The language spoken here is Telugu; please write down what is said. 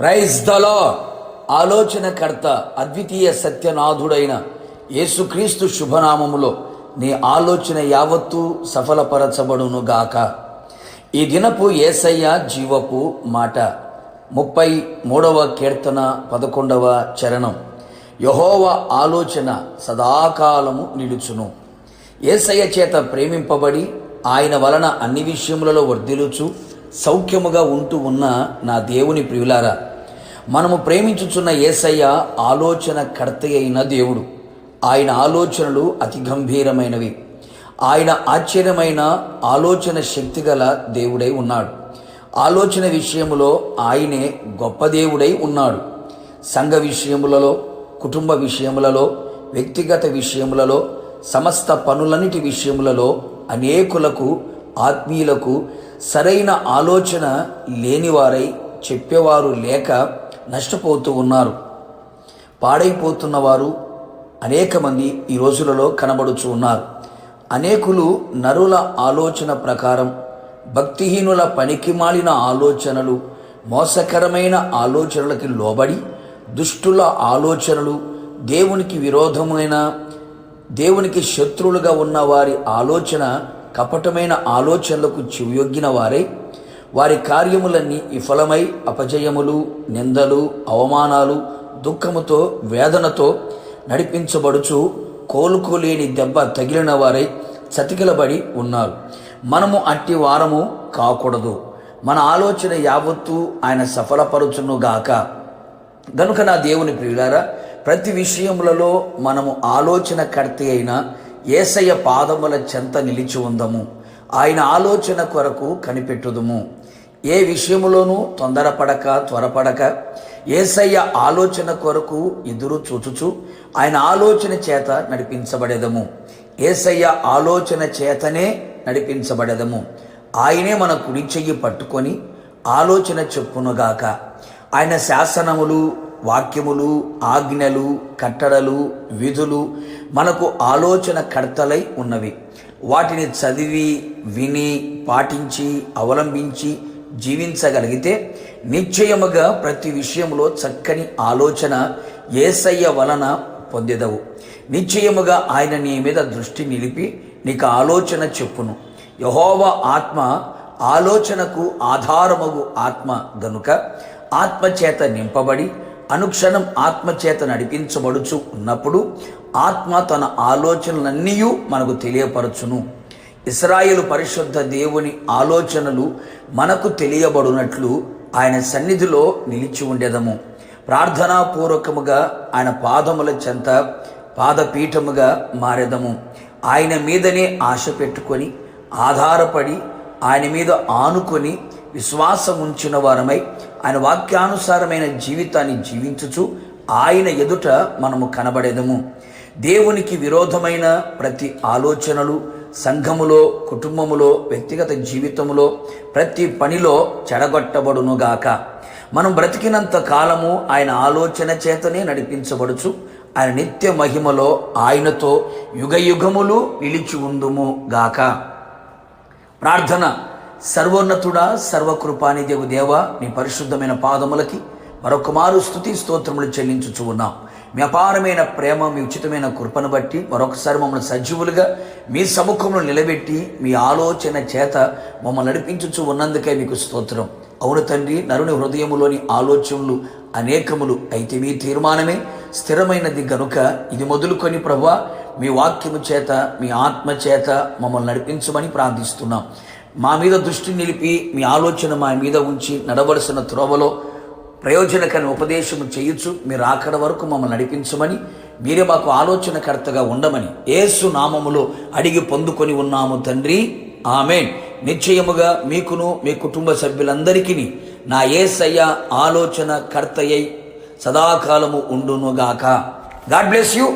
ప్రైజ్ దలో ఆలోచనకర్త అద్వితీయ సత్యనాథుడైన యేసుక్రీస్తు శుభనామములో నీ ఆలోచన యావత్తూ సఫలపరచబడును గాక. ఈ దినపు ఏసయ్య జీవపు మాట ముప్పై మూడవ కీర్తన పదకొండవ చరణం. యహోవ ఆలోచన సదాకాలము నిలుచును. ఏసయ్య చేత ప్రేమింపబడి ఆయన వలన అన్ని విషయములలో వర్ధిలుచు సౌఖ్యముగా ఉంటూ ఉన్న నా దేవుని ప్రియులారా మనము ప్రేమించుచున్న ఏసయ్య ఆలోచన కర్త అయిన దేవుడు. ఆయన ఆలోచనలు అతి గంభీరమైనవి. ఆయన ఆశ్చర్యమైన ఆలోచన శక్తి గల దేవుడై ఉన్నాడు. ఆలోచన విషయములో ఆయనే గొప్ప దేవుడై ఉన్నాడు. సంఘ విషయములలో కుటుంబ విషయములలో వ్యక్తిగత విషయములలో సమస్త పనులన్నిటి విషయములలో అనేకులకు ఆత్మీయులకు సరైన ఆలోచన లేనివారై చెప్పేవారు లేక నష్టపోతూ ఉన్నారు. పాడైపోతున్నవారు అనేక మంది ఈ రోజులలో కనబడుచు ఉన్నారు. అనేకులు నరుల ఆలోచన ప్రకారం భక్తిహీనుల పనికిమాలిన ఆలోచనలు మోసకరమైన ఆలోచనలకి లోబడి దుష్టుల ఆలోచనలు దేవునికి విరోధమైన దేవునికి శత్రువులుగా ఉన్న వారి ఆలోచన కపటమైన ఆలోచనలకు చెవియొగ్గిన వారై వారి కార్యములన్నీ విఫలమై అపజయములు నిందలు అవమానాలు దుఃఖముతో వేదనతో నడిపించబడుచు కోలుకోలేని దెబ్బ తగిలిన వారై చతికిలబడి ఉన్నారు. మనము అట్టి వారము కాకూడదు. మన ఆలోచన యావత్తూ ఆయన సఫలపరుచునుగాక గనుక నా దేవుని ప్రియులారా ప్రతి విషయములలో మనము ఆలోచన కర్త అయిన ఏసయ్య పాదముల చెంత నిలిచి ఉందము. ఆయన ఆలోచన కొరకు కనిపెట్టుదుము. ఏ విషయములోనూ తొందరపడక త్వరపడక ఏసయ్య ఆలోచన కొరకు ఎదురు చూచుచు ఆయన ఆలోచన చేత నడిపించబడేదము. ఏసయ్య ఆలోచన చేతనే నడిపించబడేదము. ఆయనే మన కుడి చెయ్యి పట్టుకొని ఆలోచన చెప్పునుగాక. ఆయన శాసనములు వాక్యములు ఆజ్ఞలు కట్టడలు విధులు మనకు ఆలోచన కర్తలై ఉన్నవి. వాటిని చదివి విని పాటించి అవలంబించి జీవించగలిగితే నిశ్చయముగా ప్రతి విషయంలో చక్కని ఆలోచన ఏసయ్య వలన పొందెదవు. నిశ్చయముగా ఆయన నీ మీద దృష్టి నిలిపి నీకు ఆలోచన చెప్పును. యహోవ ఆత్మ ఆలోచనకు ఆధారమగు ఆత్మ గనుక ఆత్మచేత నింపబడి అనుక్షణం ఆత్మచేత నడిపించబడుచు ఉన్నప్పుడు ఆత్మ తన ఆలోచనలన్నీ మనకు తెలియపరచును. ఇస్రాయేలు పరిశుద్ధ దేవుని ఆలోచనలు మనకు తెలియబడినట్లు ఆయన సన్నిధిలో నిలిచి ఉండేదము. ప్రార్థనాపూర్వకముగా ఆయన పాదముల చెంత పాదపీఠముగా మారెదము. ఆయన మీదనే ఆశ పెట్టుకొని ఆధారపడి ఆయన మీద ఆనుకొని విశ్వాసం ఉంచిన వారమై ఆయన వాక్యానుసారమైన జీవితాన్ని జీవించుచు ఆయన ఎదుట మనము కనబడేదము. దేవునికి విరోధమైన ప్రతి ఆలోచనలు సంఘములో కుటుంబములో వ్యక్తిగత జీవితములో ప్రతి పనిలో చెడగొట్టబడునుగాక మనం బ్రతికినంత కాలము ఆయన ఆలోచన చేతనే నడిపించబడుచు ఆయన నిత్య మహిమలో ఆయనతో యుగ యుగములు నిలిచి ఉందుము గాక. ప్రార్థన. సర్వోన్నతుడా సర్వకృపానిదేవు దేవ నీ పరిశుద్ధమైన పాదములకి మరొక మారు స్థుతి స్తోత్రములు చెల్లించుచు ఉన్నాం. మీ అపారమైన ప్రేమ మీ ఉచితమైన కృపను బట్టి మరొకసారి మమ్మల్ని సజీవులుగా మీ సముఖంలో నిలబెట్టి మీ ఆలోచన చేత మమ్మల్ని నడిపించుచు ఉన్నందుకే మీకు స్తోత్రం. అవును తండ్రి నరుని హృదయములోని ఆలోచనలు అనేకములు అయితే మీ తీర్మానమే. స్థిరమైనది గనుక ఇది మొదలుకొని ప్రభా మీ వాక్యము చేత మీ ఆత్మ చేత మమ్మల్ని నడిపించమని ప్రార్థిస్తున్నాం. మా మీద దృష్టి నిలిపి మీ ఆలోచన మా మీద ఉంచి నడవలసిన త్రోవలో ప్రయోజనకరమైన ఉపదేశము చేయొచ్చు మీరు అక్కడ వరకు మమ్మల్ని నడిపించమని మీరే మాకు ఆలోచనకర్తగా ఉండమని ఏసు నామములో అడిగి పొందుకొని ఉన్నాము తండ్రి. ఆమె నిశ్చయముగా మీకును మీ కుటుంబ సభ్యులందరికీ నా ఏసయ్య ఆలోచన కర్తయ్యై సదాకాలము ఉండునుగాక. God bless you.